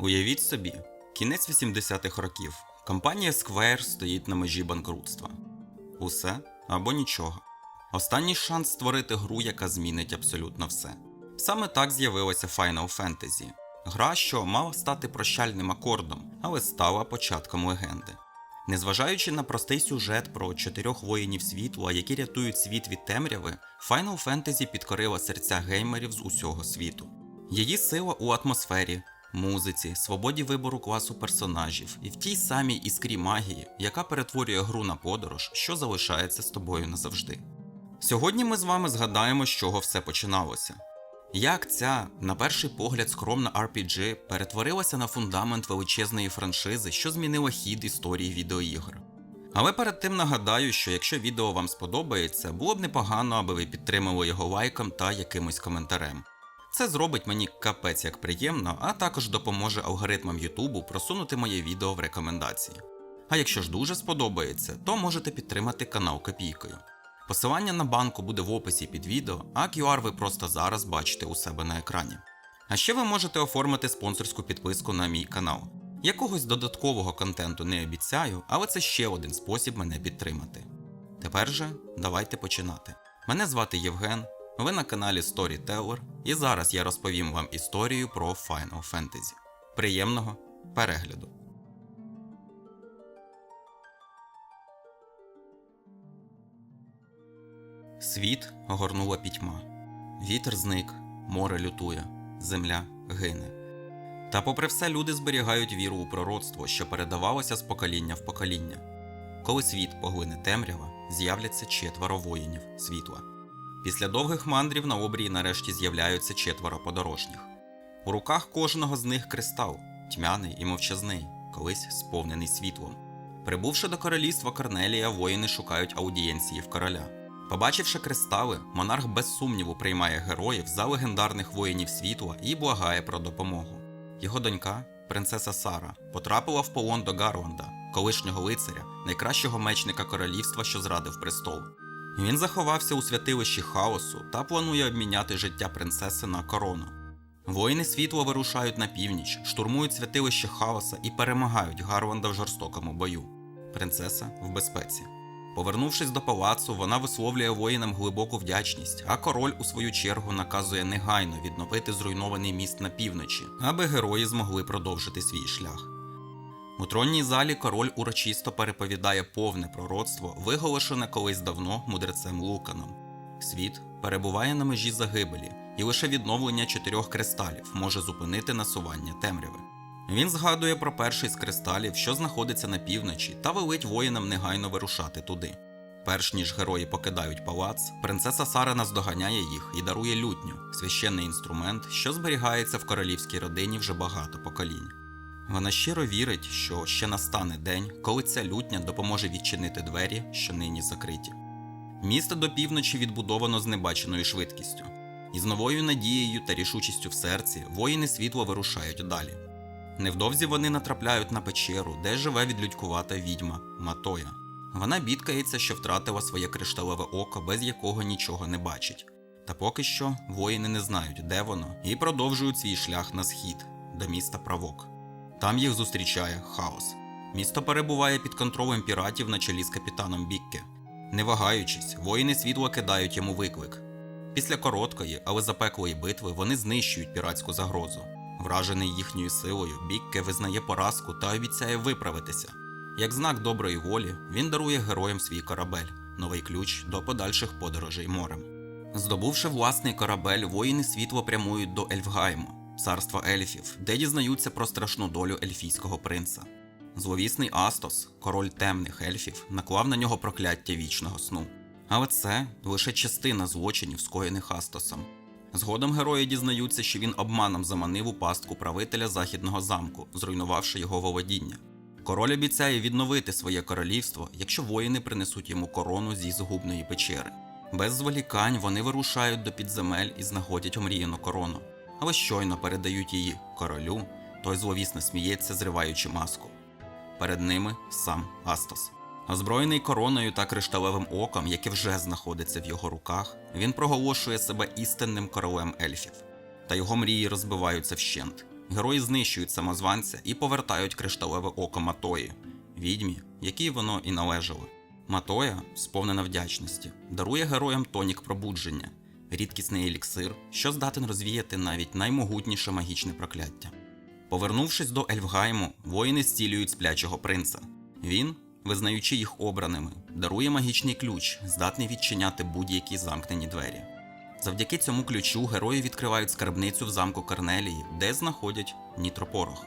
Уявіть собі, кінець 80-х років. Компанія Square стоїть на межі банкрутства. Усе або нічого. Останній шанс створити гру, яка змінить абсолютно все. Саме так з'явилася Final Fantasy. Гра, що мала стати прощальним акордом, але стала початком легенди. Незважаючи на простий сюжет про чотирьох воїнів світла, які рятують світ від темряви, Final Fantasy підкорила серця геймерів з усього світу. Її сила у атмосфері, музиці, свободі вибору класу персонажів і в тій самій іскрі магії, яка перетворює гру на подорож, що залишається з тобою назавжди. Сьогодні ми з вами згадаємо, з чого все починалося. Як ця, на перший погляд, скромна RPG перетворилася на фундамент величезної франшизи, що змінила хід історії відеоігр. Але перед тим нагадаю, що якщо відео вам сподобається, було б непогано, аби ви підтримали його лайком та якимось коментарем. Це зробить мені капець як приємно, а також допоможе алгоритмам Ютубу просунути моє відео в рекомендації. А якщо ж дуже сподобається, то можете підтримати канал копійкою. Посилання на банку буде в описі під відео, а QR ви просто зараз бачите у себе на екрані. А ще ви можете оформити спонсорську підписку на мій канал. Якогось додаткового контенту не обіцяю, але це ще один спосіб мене підтримати. Тепер же давайте починати. Мене звати Євген, ви на каналі Storyteller, і зараз я розповім вам історію про Final Fantasy. Приємного перегляду! Світ огорнула пітьма. Вітер зник, море лютує, земля гине. Та попри все люди зберігають віру у пророцтво, що передавалося з покоління в покоління. Коли світ поглине темрява, з'являться четверо воїнів світла. Після довгих мандрів на обрії нарешті з'являються четверо подорожніх. У руках кожного з них кристал, тьмяний і мовчазний, колись сповнений світлом. Прибувши до королівства Корнелія, воїни шукають аудієнції в короля. Побачивши кристали, монарх без сумніву приймає героїв за легендарних воїнів світла і благає про допомогу. Його донька, принцеса Сара, потрапила в полон до Гарванда, колишнього лицаря, найкращого мечника королівства, що зрадив престол. Він заховався у святилищі хаосу та планує обміняти життя принцеси на корону. Воїни світла вирушають на північ, штурмують святилище хаоса і перемагають Гарванда в жорстокому бою. Принцеса в безпеці. Повернувшись до палацу, вона висловлює воїнам глибоку вдячність, а король, у свою чергу, наказує негайно відновити зруйнований міст на півночі, аби герої змогли продовжити свій шлях. У тронній залі король урочисто переповідає повне пророцтво, виголошене колись давно мудрецем Луканом. Світ перебуває на межі загибелі, і лише відновлення чотирьох кристалів може зупинити насування темряви. Він згадує про перший з кристалів, що знаходиться на півночі, та велить воїнам негайно вирушати туди. Перш ніж герої покидають палац, принцеса Сара наздоганяє їх і дарує лютню, священний інструмент, що зберігається в королівській родині вже багато поколінь. Вона щиро вірить, що ще настане день, коли ця лютня допоможе відчинити двері, що нині закриті. Місто до півночі відбудовано з небаченою швидкістю, і з новою надією та рішучістю в серці воїни світла вирушають далі. Невдовзі вони натрапляють на печеру, де живе відлюдькувата відьма Матоя. Вона бідкається, що втратила своє кришталеве око, без якого нічого не бачить. Та поки що воїни не знають, де воно, і продовжують свій шлях на схід до міста Правок. Там їх зустрічає хаос. Місто перебуває під контролем піратів на чолі з капітаном Бікке. Не вагаючись, воїни світла кидають йому виклик. Після короткої, але запеклої битви вони знищують піратську загрозу. Вражений їхньою силою, Бікке визнає поразку та обіцяє виправитися. Як знак доброї волі, він дарує героям свій корабель, новий ключ до подальших подорожей морем. Здобувши власний корабель, воїни світла прямують до Ельфгайму, царства ельфів, де дізнаються про страшну долю ельфійського принца. Зловісний Астос, король темних ельфів, наклав на нього прокляття вічного сну. Але це лише частина злочинів, скоєних Астосом. Згодом герої дізнаються, що він обманом заманив у пастку правителя західного замку, зруйнувавши його володіння. Король обіцяє відновити своє королівство, якщо воїни принесуть йому корону зі згубної печери. Без зволікань вони вирушають до підземель і знаходять омріяну корону, але щойно передають її королю, той зловісно сміється, зриваючи маску. Перед ними сам Астос. Озброєний короною та кришталевим оком, яке вже знаходиться в його руках, він проголошує себе істинним королем ельфів. Та його мрії розбиваються вщент. герої знищують самозванця і повертають кришталеве око Матої, відьмі, якій воно і належало. Матоя, сповнена вдячності, дарує героям тонік пробудження, рідкісний еліксир, що здатен розвіяти навіть наймогутніше магічне прокляття. Повернувшись до Ельфгайму, воїни зцілюють сплячого принца. Він, визнаючи їх обраними, дарує магічний ключ, здатний відчиняти будь-які замкнені двері. Завдяки цьому ключу герої відкривають скарбницю в замку Карнелії, де знаходять нітропорох.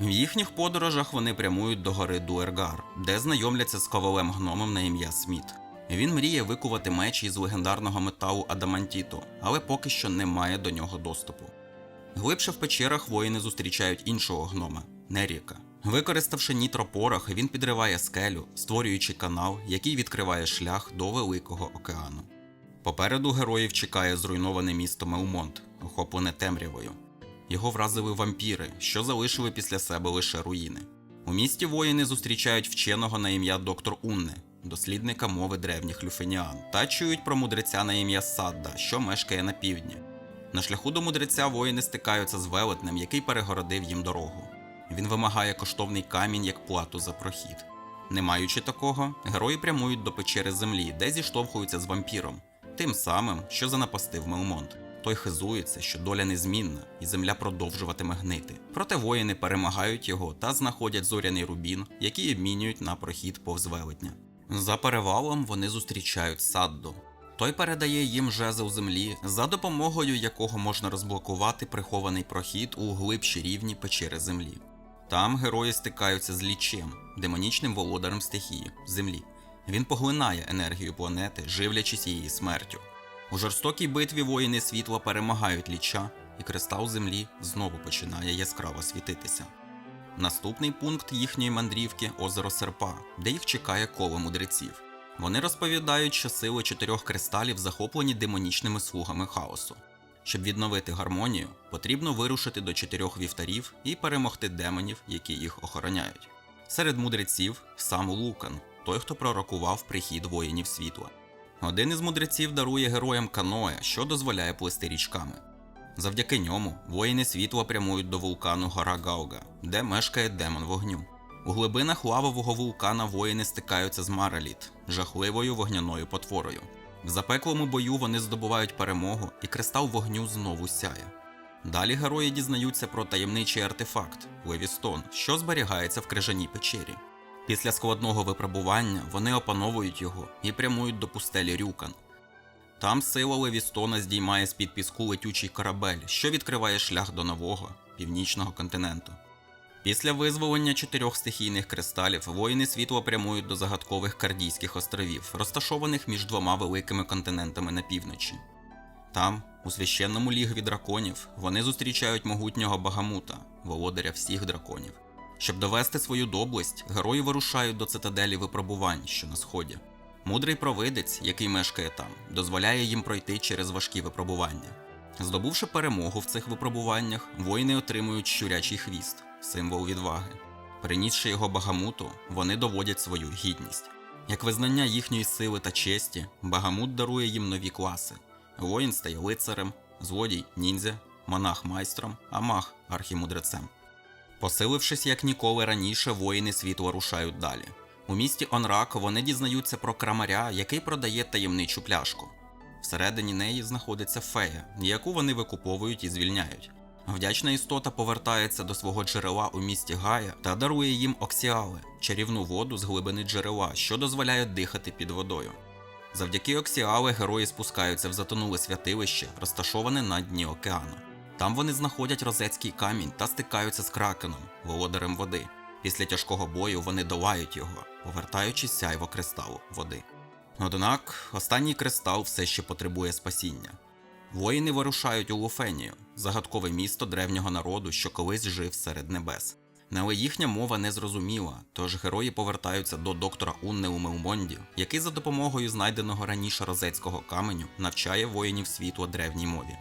В їхніх подорожах вони прямують до гори Дуергар, де знайомляться з ковалем гномом на ім'я Сміт. Він мріє викувати меч із легендарного металу Адамантіто, але поки що не має до нього доступу. Глибше в печерах воїни зустрічають іншого гнома Неріка. Використавши нітропорох, він підриває скелю, створюючи канал, який відкриває шлях до Великого океану. Попереду героїв чекає зруйноване місто Мелмонт, охоплене темрявою. Його вразили вампіри, що залишили після себе лише руїни. У місті воїни зустрічають вченого на ім'я доктор Унне, дослідника мови древніх люфеніан, та чують про мудреця на ім'я Садда, що мешкає на півдні. На шляху до мудреця воїни стикаються з велетнем, який перегородив їм дорогу. Він вимагає коштовний камінь як плату за прохід. Не маючи такого, герої прямують до печери землі, де зіштовхуються з вампіром, тим самим, що занапастив Мелмонт. Той хизується, що доля незмінна, і земля продовжуватиме гнити. Проте воїни перемагають його та знаходять зоряний рубін, який обмінюють на прохід повз велетня. За перевалом вони зустрічають Садду. Той передає їм жезл землі, за допомогою якого можна розблокувати прихований прохід у глибші рівні печери землі. Там герої стикаються з лічем, демонічним володарем стихії землі. Він поглинає енергію планети, живлячись її смертю. У жорстокій битві воїни світла перемагають ліча, і кристал землі знову починає яскраво світитися. Наступний пункт їхньої мандрівки озеро Серпа, де їх чекає коло мудреців. Вони розповідають, що сили чотирьох кристалів захоплені демонічними слугами хаосу. Щоб відновити гармонію, потрібно вирушити до чотирьох вівтарів і перемогти демонів, які їх охороняють. Серед мудреців сам Лукан, той, хто пророкував прихід воїнів світла. Один із мудреців дарує героям каноe, що дозволяє плисти річками. Завдяки ньому воїни світла прямують до вулкану Гора Гауга, де мешкає демон вогню. У глибинах лавового вулкана воїни стикаються з Мараліт, жахливою вогняною потворою. В запеклому бою вони здобувають перемогу, і кристал вогню знову сяє. Далі герої дізнаються про таємничий артефакт Левістон, що зберігається в крижаній печері. Після складного випробування вони опановують його і прямують до пустелі Рюкан. Там сила Левістона здіймає з-під піску летючий корабель, що відкриває шлях до нового північного континенту. Після визволення чотирьох стихійних кристалів воїни світла прямують до загадкових Кардійських островів, розташованих між двома великими континентами на півночі. Там, у священному лігві драконів, вони зустрічають могутнього Багамута, володаря всіх драконів. Щоб довести свою доблесть, герої вирушають до цитаделі випробувань, що на сході. Мудрий провидець, який мешкає там, дозволяє їм пройти через важкі випробування. Здобувши перемогу в цих випробуваннях, воїни отримують щурячий хвіст, символ відваги. Перенісши його багамуту, вони доводять свою гідність. Як визнання їхньої сили та честі, багамут дарує їм нові класи. Воїн стає лицарем, злодій ніндзя, монах майстром, а маг архімудрецем. Посилившись як ніколи раніше, воїни світла рушають далі. У місті Онрак вони дізнаються про крамаря, який продає таємничу пляшку. Всередині неї знаходиться фея, яку вони викуповують і звільняють. Вдячна істота повертається до свого джерела у місті Гая та дарує їм оксіали чарівну воду з глибини джерела, що дозволяє дихати під водою. Завдяки оксіали герої спускаються в затонуле святилище, розташоване на дні океану. Там вони знаходять розецький камінь та стикаються з кракеном, володарем води. Після тяжкого бою вони долають його, повертаючи сяйво кристалу води. Однак останній кристал все ще потребує спасіння. Воїни вирушають у Луфенію, загадкове місто древнього народу, що колись жив серед небес. Але їхня мова не зрозуміла, тож герої повертаються до доктора Унне у Мелмонді, який за допомогою знайденого раніше розецького каменю навчає воїнів світла древній мові.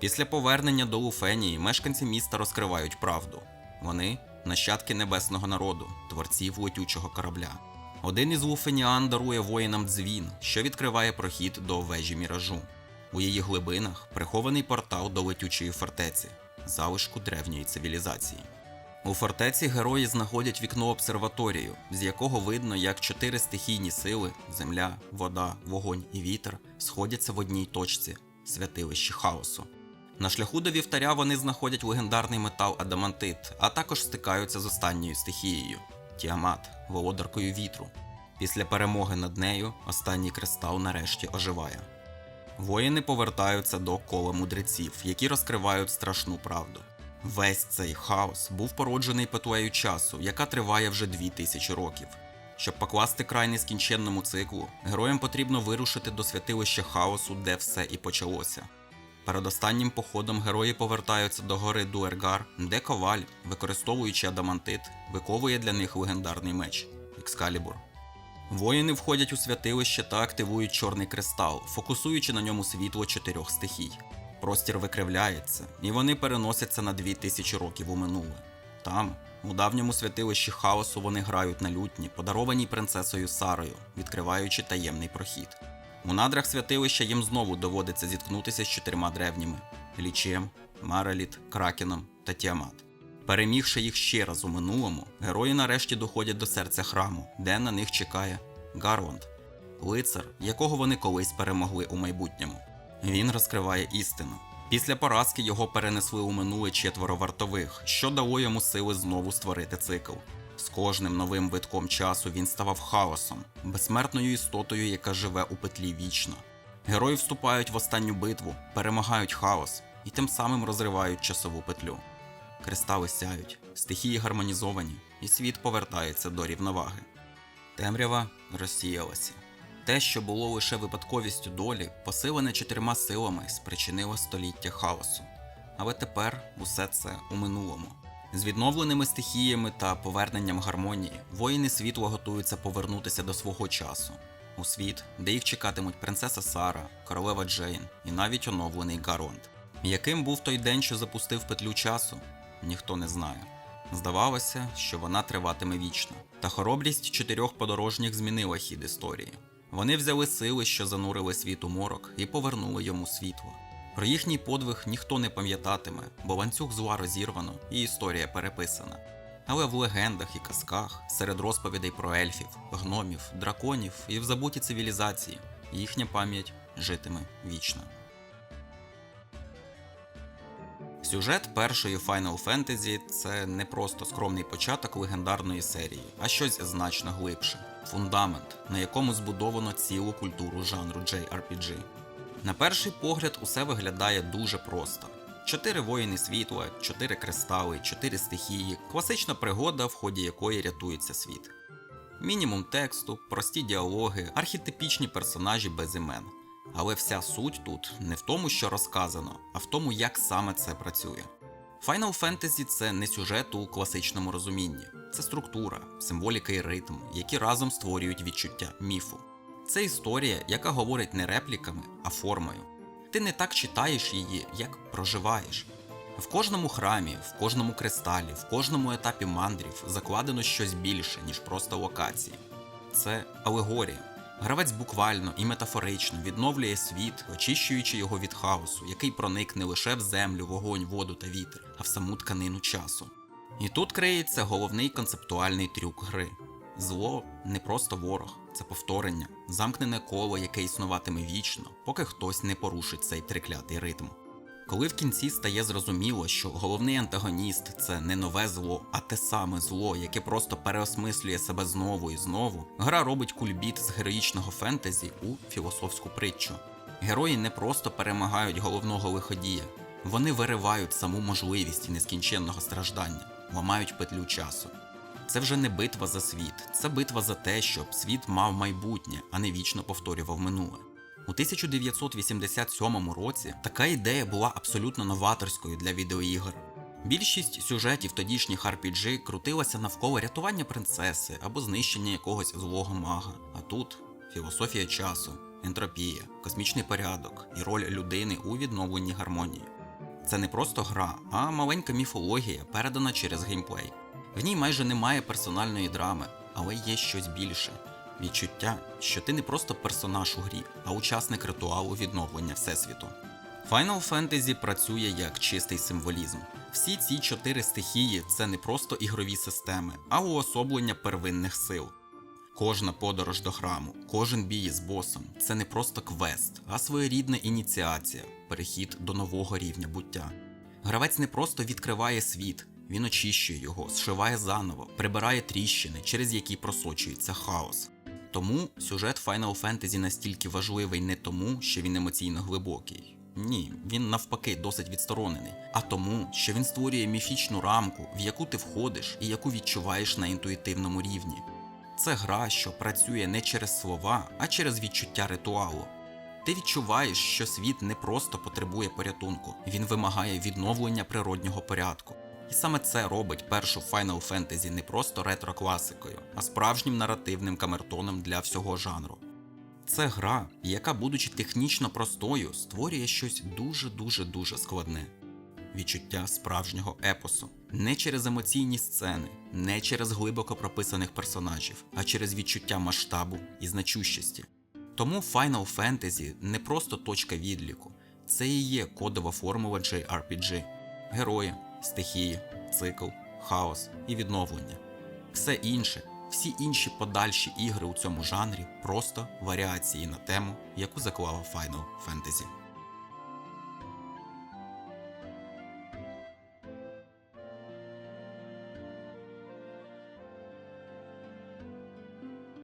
Після повернення до Луфенії мешканці міста розкривають правду. Вони нащадки небесного народу, творців летючого корабля. Один із луфеніан дарує воїнам дзвін, що відкриває прохід до вежі міражу. У її глибинах прихований портал до летючої фортеці. залишку древньої цивілізації. У фортеці герої знаходять вікно обсерваторію, з якого видно, як чотири стихійні сили земля, вода, вогонь і вітер сходяться в одній точці святилищі хаосу. На шляху до вівтаря вони знаходять легендарний метал Адамантит, а також стикаються з останньою стихією Тіамат, володаркою вітру. Після перемоги над нею останній кристал нарешті оживає. Воїни повертаються до кола мудреців, які розкривають страшну правду. Весь цей хаос був породжений петлею часу, яка триває вже дві тисячі років. Щоб покласти край нескінченному циклу, героям потрібно вирушити до святилища хаосу, де все і почалося. Перед останнім походом герої повертаються до гори Дуергар, де коваль, використовуючи адамантит, виковує для них легендарний меч Екскалібур. Воїни входять у святилище та активують чорний кристал, фокусуючи на ньому світло чотирьох стихій. Простір викривляється, і вони переносяться на дві тисячі років у минуле. Там, у давньому святилищі хаосу, вони грають на лютні, подарованій принцесою Сарою, відкриваючи таємний прохід. У надрах святилища їм знову доводиться зіткнутися з чотирма древніми лічем, Мараліт, Кракеном та Тіамат. Перемігши їх ще раз у минулому, герої нарешті доходять до серця храму, де на них чекає Гарванд, лицар, якого вони колись перемогли у майбутньому. Він розкриває істину. Після поразки його перенесли у минуле четверо вартових, що дало йому сили знову створити цикл. З кожним новим витком часу він ставав хаосом, безсмертною істотою, яка живе у петлі вічно. Герої вступають в останню битву, перемагають хаос і тим самим розривають часову петлю. Кристали сяють, стихії гармонізовані, і світ повертається до рівноваги. Темрява розсіялася. Те, що було лише випадковістю долі, посилене чотирма силами, спричинило століття хаосу. Але тепер усе це у минулому. З відновленими стихіями та поверненням гармонії воїни світла готуються повернутися до свого часу у світ, де їх чекатимуть принцеса Сара, королева Джейн і навіть оновлений Гаронд. Яким був той день, що запустив петлю часу, ніхто не знає. Здавалося, що вона триватиме вічно. Та хоробрість чотирьох подорожніх змінила хід історії. Вони взяли сили, що занурили світ у морок, і повернули йому світло. Про їхній подвиг ніхто не пам'ятатиме, бо ланцюг зла розірвано і історія переписана. Але в легендах і казках, серед розповідей про ельфів, гномів, драконів і в забуті цивілізації, їхня пам'ять житиме вічно. Сюжет першої Final Fantasy – це не просто скромний початок легендарної серії, а щось значно глибше фундамент, на якому збудовано цілу культуру жанру JRPG. На перший погляд, усе виглядає дуже просто: чотири воїни світла, чотири кристали, чотири стихії, класична пригода, в ході якої рятується світ. Мінімум тексту, прості діалоги, архетипічні персонажі без імен. Але вся суть тут не в тому, що розказано, а в тому, як саме це працює. Final Fantasy це не сюжет у класичному розумінні, це структура, символіка і ритм, які разом створюють відчуття міфу. Це історія, яка говорить не репліками, а формою. Ти не так читаєш її, як проживаєш. В кожному храмі, в кожному кристалі, в кожному етапі мандрів закладено щось більше, ніж просто локації. Це алегорія. Гравець буквально і метафорично відновлює світ, очищуючи його від хаосу, який проник не лише в землю, вогонь, воду та вітер, а в саму тканину часу. І тут криється головний концептуальний трюк гри. Зло не просто ворог, це повторення, замкнене коло, яке існуватиме вічно, поки хтось не порушить цей триклятий ритм. Коли в кінці стає зрозуміло, що головний антагоніст це не нове зло, а те саме зло, яке просто переосмислює себе знову і знову, гра робить кульбіт з героїчного фентезі у філософську притчу. Герої не просто перемагають головного лиходія, вони виривають саму можливість нескінченного страждання, ламають петлю часу. Це вже не битва за світ, це битва за те, щоб світ мав майбутнє, а не вічно повторював минуле. У 1987 році така ідея була абсолютно новаторською для відеоігр. Більшість сюжетів тодішніх RPG крутилася навколо рятування принцеси або знищення якогось злого мага. А тут філософія часу, ентропія, космічний порядок і роль людини у відновленні гармонії. Це не просто гра, а маленька міфологія, передана через геймплей. В ній майже немає персональної драми, але є щось більше відчуття, що ти не просто персонаж у грі, а учасник ритуалу відновлення Всесвіту. Final Fantasy працює як чистий символізм. Всі ці чотири стихії це не просто ігрові системи, а уособлення первинних сил. Кожна подорож до храму, кожен бій з босом це не просто квест, а своєрідна ініціація, перехід до нового рівня буття. Гравець не просто відкриває світ, він очищує його, зшиває заново, прибирає тріщини, через які просочується хаос. Тому сюжет Final Fantasy настільки важливий не тому, що він емоційно глибокий. Ні, він навпаки досить відсторонений, а тому, що він створює міфічну рамку, в яку ти входиш і яку відчуваєш на інтуїтивному рівні. Це гра, що працює не через слова, а через відчуття ритуалу. Ти відчуваєш, що світ не просто потребує порятунку, він вимагає відновлення природнього порядку. І саме це робить першу Final Fantasy не просто ретро-класикою, а справжнім наративним камертоном для всього жанру. Це гра, яка, будучи технічно простою, створює щось дуже-дуже дуже складне. Відчуття справжнього епосу. Не через емоційні сцени, не через глибоко прописаних персонажів, а через відчуття масштабу і значущості. Тому Final Fantasy не просто точка відліку, це і є кодова формула JRPG. Герої, стихії, цикл, хаос і відновлення. Все інше, всі інші подальші ігри у цьому жанрі просто варіації на тему, яку заклала Final Fantasy.